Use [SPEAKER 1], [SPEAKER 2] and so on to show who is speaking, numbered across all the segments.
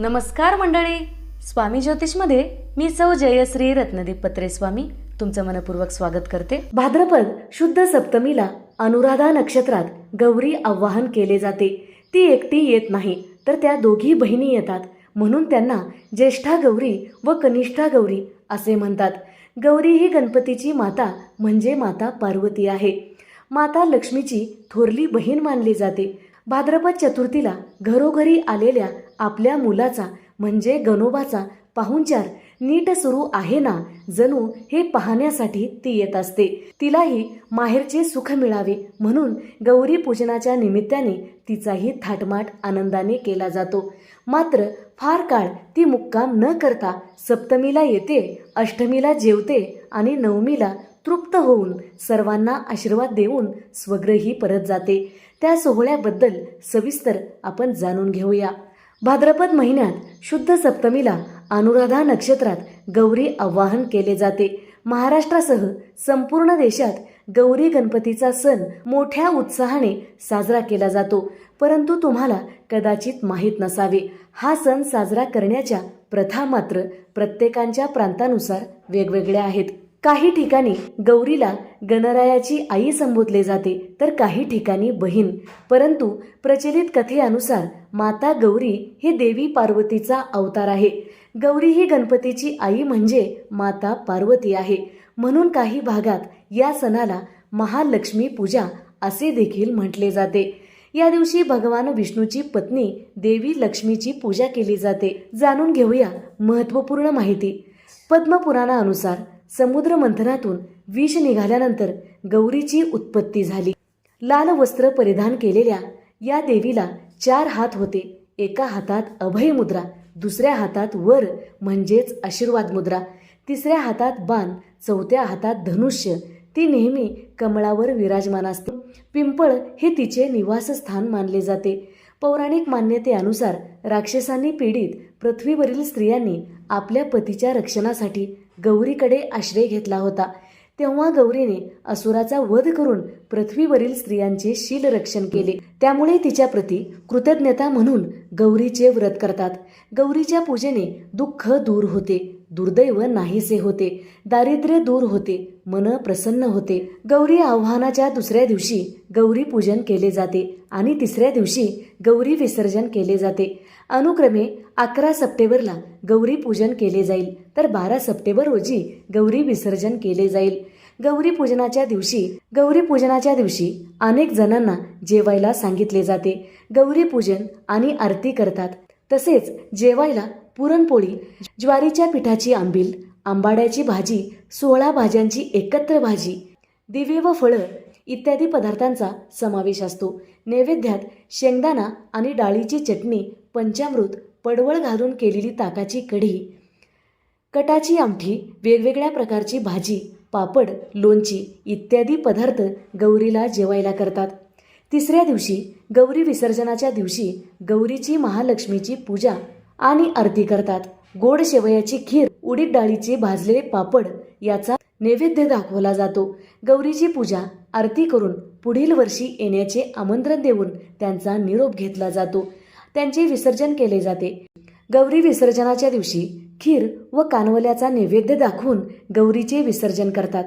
[SPEAKER 1] नमस्कार मंडळी. स्वामी ज्योतिषमध्ये मी सौ जयश्री रत्नदीप पत्रे स्वामी तुमचं मनपूर्वक स्वागत करते. भाद्रपद शुद्ध सप्तमीला अनुराधा नक्षत्रात गौरी आवाहन केले जाते. ती एकटी येत नाही तर त्या दोघी बहिणी येतात. म्हणून त्यांना ज्येष्ठा गौरी व कनिष्ठा गौरी असे म्हणतात. गौरी ही गणपतीची माता म्हणजे माता पार्वती आहे. माता लक्ष्मीची थोरली बहीण मानली जाते. भाद्रपद चतुर्थीला घरोघरी आलेल्या आपल्या मुलाचा म्हणजे गणोबाचा पाहुणचार नीट सुरू आहे ना? जणू हे पाहण्यासाठी ती येत असते. तिलाही माहेरचे सुख मिळावे म्हणून गौरी पूजनाच्या निमित्ताने तिचाही थाटमाट आनंदाने केला जातो. मात्र फार काळ ती मुक्काम न करता सप्तमीला येते अष्टमीला जेवते आणि नवमीला तृप्त होऊन सर्वांना आशीर्वाद देऊन स्वग्रही परत जाते. त्या सोहळ्याबद्दल सविस्तर आपण जाणून घेऊया. भाद्रपद महिन्यात शुद्ध सप्तमीला अनुराधा नक्षत्रात गौरी आवाहन केले जाते. महाराष्ट्रासह संपूर्ण देशात गौरी गणपतीचा सण मोठ्या उत्साहाने साजरा केला जातो. परंतु तुम्हाला कदाचित माहीत नसावे हा सण साजरा करण्याच्या प्रथा मात्र प्रत्येकांच्या प्रांतानुसार वेगवेगळ्या आहेत. काही ठिकाणी गौरीला गणरायाची आई संबोधले जाते तर काही ठिकाणी बहीण. परंतु प्रचलित कथेनुसार माता गौरी हे देवी पार्वतीचा अवतार आहे. गौरी ही गणपतीची आई म्हणजे माता पार्वती आहे. म्हणून काही भागात या सणाला महालक्ष्मी पूजा असे देखील म्हटले जाते. या दिवशी भगवान विष्णूची पत्नी देवी लक्ष्मीची पूजा केली जाते. जाणून घेऊया महत्त्वपूर्ण माहिती. पद्मपुराणानुसार समुद्र मंथनातून विष निघाल्यानंतर गौरीची उत्पत्ती झाली. लाल वस्त्र परिधान केलेल्या या देवीला चार हात होते. एका हातात अभय मुद्रा दुसऱ्या हातात वर म्हणजेच आशीर्वाद मुद्रा तिसऱ्या हातात बाण चौथ्या हातात धनुष्य. ती नेहमी कमळावर विराजमान असते. पिंपळ हे तिचे निवासस्थान मानले जाते. पौराणिक मान्यतेनुसार राक्षसांनी पीडित पृथ्वीवरील स्त्रियांनी आपल्या पतीच्या रक्षणासाठी गौरीकडे आश्रय घेतला होता. तेव्हा गौरीने असुराचा वध करून पृथ्वीवरील स्त्रियांचे शील रक्षण केले. त्यामुळे तिच्या प्रती कृतज्ञता म्हणून गौरीचे व्रत करतात. गौरीच्या पूजेने दुःख दूर होते दुर्दैव नाहीसे होते दारिद्र्य दूर होते मन प्रसन्न होते. गौरी आव्हानाच्या दुसऱ्या दिवशी गौरी पूजन केले जाते आणि तिसऱ्या दिवशी गौरी विसर्जन केले जाते. अनुक्रमे अकरा सप्टेंबरला गौरी पूजन केले जाईल तर बारा सप्टेंबर रोजी गौरी विसर्जन केले जाईल. गौरी पूजनाच्या दिवशी गौरी पूजनाच्या दिवशी अनेक जणांना जेवायला सांगितले जाते. गौरी पूजन आणि आरती करतात. तसेच जेवायला पुरणपोळी ज्वारीच्या पिठाची आंबील आंबाड्याची भाजी सोळा भाज्यांची एकत्र भाजी दिवे व फळं इत्यादी पदार्थांचा समावेश असतो. नैवेद्यात शेंगदाणा आणि डाळीची चटणी पंचामृत पडवळ घालून केलेली ताकाची कढी कटाची आमठी वेगवेगळ्या प्रकारची भाजी पापड लोणची इत्यादी पदार्थ गौरीला जेवायला करतात. तिसऱ्या दिवशी गौरी विसर्जनाच्या दिवशी गौरीची महालक्ष्मीची पूजा आणि आरती करतात. गोड शेवयाची खीर उडीद डाळीचे भाजलेले पापड याचा नैवेद्य दाखवला जातो. गौरीची पूजा आरती करून पुढील वर्षी येण्याचे आमंत्रण देऊन त्यांचा निरोप घेतला जातो. त्यांचे विसर्जन केले जाते. गौरी विसर्जनाच्या दिवशी खीर व कानवल्याचा नैवेद्य दाखवून गौरीचे विसर्जन करतात.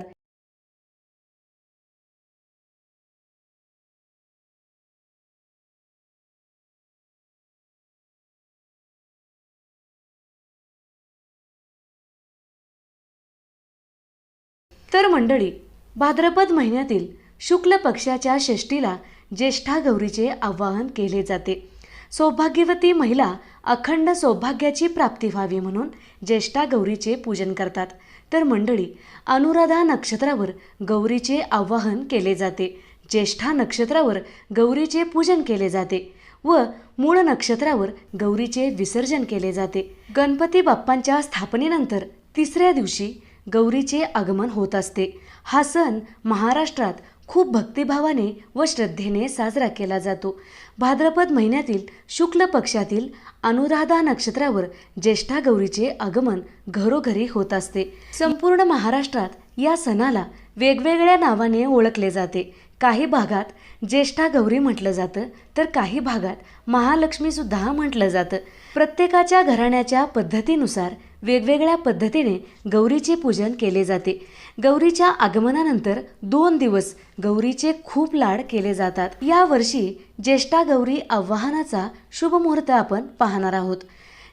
[SPEAKER 1] तर मंडळी भाद्रपद महिन्यातील शुक्ल पक्षाच्या षष्टीला ज्येष्ठा गौरीचे आवाहन केले जाते. सौभाग्यवती महिला अखंड सौभाग्याची प्राप्ती व्हावी म्हणून ज्येष्ठा गौरीचे पूजन करतात. तर मंडळी अनुराधा नक्षत्रावर गौरीचे आवाहन केले जाते. ज्येष्ठा नक्षत्रावर गौरीचे पूजन केले जाते व मूळ नक्षत्रावर गौरीचे विसर्जन केले जाते. गणपती बाप्पांच्या स्थापनेनंतर तिसऱ्या दिवशी गौरीचे आगमन होत असते. हा सण महाराष्ट्रात खूप भक्तिभावाने व श्रद्धेने साजरा केला जातो. भाद्रपद महिन्यातील शुक्ल पक्षातील अनुराधा नक्षत्रावर ज्येष्ठा गौरीचे आगमन घरोघरी होत असते. संपूर्ण महाराष्ट्रात या सणाला वेगवेगळ्या नावाने ओळखले जाते. काही भागात ज्येष्ठा गौरी म्हटलं जातं तर काही भागात महालक्ष्मीसुद्धा म्हटलं जातं. प्रत्येकाच्या घराण्याच्या पद्धतीनुसार वेगवेगळ्या पद्धतीने गौरीचे पूजन केले जाते. गौरीच्या आगमनानंतर दोन दिवस गौरीचे खूप लाड केले जातात. या वर्षी ज्येष्ठा गौरी आव्हानाचा शुभ मुहूर्त आपण पाहणार आहोत.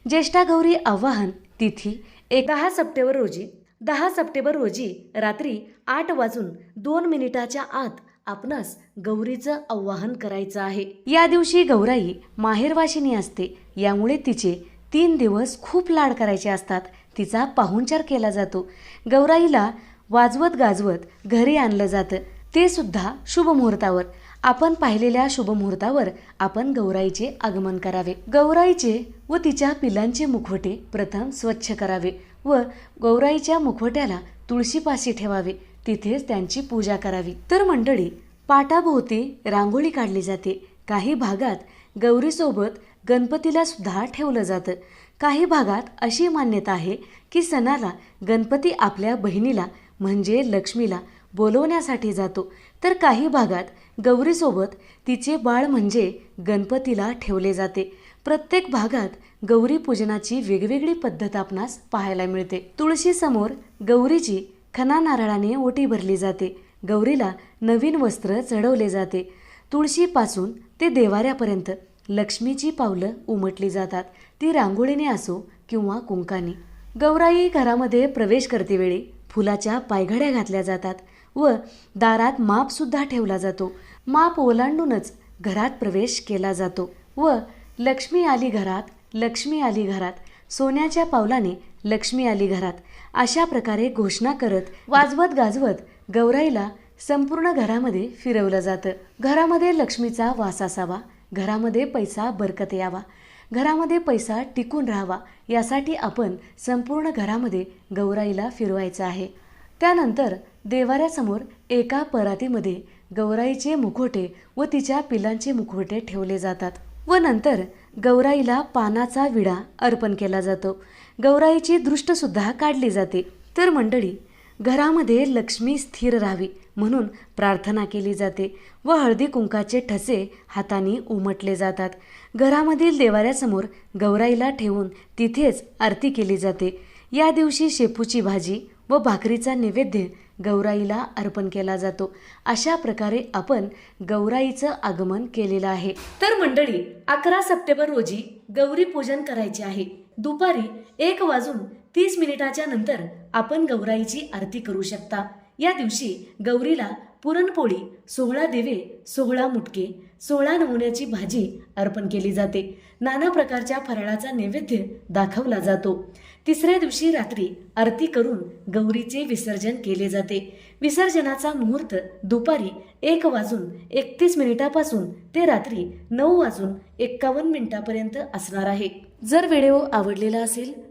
[SPEAKER 1] ज्येष्ठा गौरी आव्हान तिथी एक दहा सप्टेंबर रोजी दहा सप्टेंबर रोजी रात्री आठ वाजून दोन मिनिटाच्या आत आपणास गौरीचं आवाहन करायचं आहे. या दिवशी गौराई माहेरवाशिनी असते. यामुळे तिचे तीन दिवस खूप लाड करायचे असतात. तिचा पाहुणचार केला जातो. गौराईला वाजवत गाजवत घरी आणलं जातं. ते सुद्धा शुभ मुहूर्तावर. आपण पाहिलेल्या शुभ मुहूर्तावर आपण गौराईचे आगमन करावे. गौराईचे व तिच्या पिलांचे मुखवटे प्रथम स्वच्छ करावे व गौराईच्या मुखवट्याला तुळशीपाशी ठेवावे. तिथेच त्यांची पूजा करावी. तर मंडळी पाटाभोवती रांगोळी काढली जाते. काही भागात गौरीसोबत गणपतीला सुद्धा ठेवलं जातं. काही भागात अशी मान्यता आहे की सणाला गणपती आपल्या बहिणीला म्हणजे लक्ष्मीला बोलवण्यासाठी जातो. तर काही भागात गौरीसोबत तिचे बाळ म्हणजे गणपतीला ठेवले जाते. प्रत्येक भागात गौरी पूजनाची वेगवेगळी पद्धत आपणास पाहायला मिळते. तुळशीसमोर गौरीची खना नारळाने ओटी भरली जाते. गौरीला नवीन वस्त्र चढवले जाते. तुळशीपासून ते देवाऱ्यापर्यंत लक्ष्मीची पावलं उमटली जातात. ती रांगोळीने असो किंवा कुंकाने. गौराई घरामध्ये प्रवेश करतेवेळी फुलाच्या पायघड्या घातल्या जातात व दारात मापसुद्धा ठेवला जातो. माप ओलांडूनच घरात प्रवेश केला जातो व लक्ष्मी आली घरात लक्ष्मी आली घरात सोन्याच्या पावलाने लक्ष्मी आली घरात. अशा प्रकारे घोषणा करत वाजवत गाजवत गौराईला संपूर्ण घरामध्ये फिरवलं जातं. घरामध्ये लक्ष्मीचा वास असावा. घरामध्ये पैसा बरकत यावा. घरामध्ये पैसा टिकून राहावा. यासाठी आपण संपूर्ण घरामध्ये गौराईला फिरवायचं आहे. त्यानंतर देवाऱ्यासमोर एका परातीमध्ये गौराईचे मुखोटे व तिच्या पिलांचे मुखवटे ठेवले जातात. व नंतर गौराईला पानाचा विडा अर्पण केला जातो. गौराईची दृष्टसुद्धा काढली जाते. तर मंडळी घरामध्ये लक्ष्मी स्थिर राहावी म्हणून प्रार्थना केली जाते व हळदी कुंकाचे ठसे हाताने उमटले जातात. घरामधील देवाऱ्यासमोर गौराईला ठेवून तिथेच आरती केली जाते. या दिवशी शेपूची भाजी व भाकरीचा नैवेद्य गौराईला अर्पण केला जातो. अशा प्रकारे आपण गौराईचं आगमन केलेलं आहे. तर मंडळी अकरा सप्टेंबर रोजी गौरी पूजन करायचे आहे. दुपारी एक वाजून तीस मिनिटाच्या नंतर आपण गौराईची आरती करू शकता. या दिवशी गौरीला पुरणपोळी सोहळा दिवे सोहळा मुटके सोळा नमुन्याची भाजी अर्पण केली जाते. नाना प्रकारच्या फराळाचा नैवेद्य दाखवला जातो. तिसऱ्या दिवशी रात्री आरती करून गौरीचे विसर्जन केले जाते. विसर्जनाचा मुहूर्त दुपारी एक वाजून एकतीस मिनिटापासून ते रात्री नऊ वाजून एक्कावन्न मिनिटापर्यंत असणार आहे. जर व्हिडिओ आवडलेला असेल